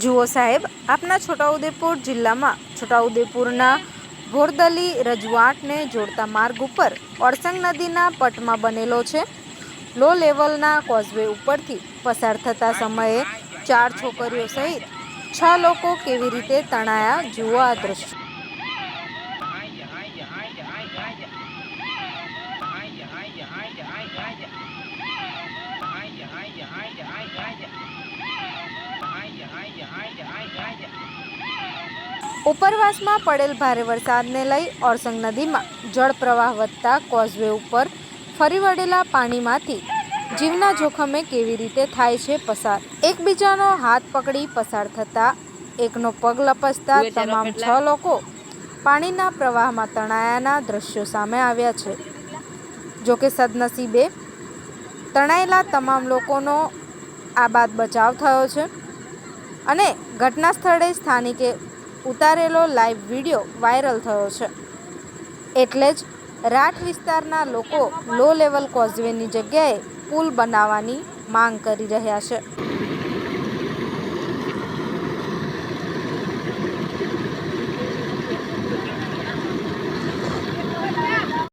જુઓ સાહેબ, આપના છોટાઉદેપુર જિલ્લામાં છોટાઉદેપુરના ભોરદલી રજવાટને જોડતા માર્ગ ઉપર ઓરસંગ નદીના પટમાં બનેલો છે. લો લેવલના કોઝવે ઉપરથી પસાર થતા સમયે ચાર છોકરીઓ સહિત છ લોકો કેવી રીતે તણાયા, જુઓ આ દ્રશ્ય. ઉપરવાસમાં પડેલ ભારે વરસાદને લઈ ઓરસંગ નદીમાં જળ પ્રવાહ વધતા કોઝવે ઉપર ફરી વળેલા પાણીમાંથી જીવના જોખમે કેવી રીતે થાય છે પસાર? એકબીજાનો હાથ પકડી પસાર થતા એકનો પગ લપસતા તમામ છ લોકો પાણીના પ્રવાહમાં તણાયાના દ્રશ્યો સામે આવ્યા છે. જોકે સદનસીબે તણાયેલા તમામ લોકોનો આ બાદ બચાવ થયો છે અને ઘટના સ્થળે સ્થાનિકે ઉતારેલો લાઈવ વીડિયો વાયરલ થયો છે. એટલે જ રાઠ વિસ્તારના લોકો લો લેવલ કોઝવેની જગ્યાએ પુલ બનાવવાની માંગ કરી રહ્યા છે.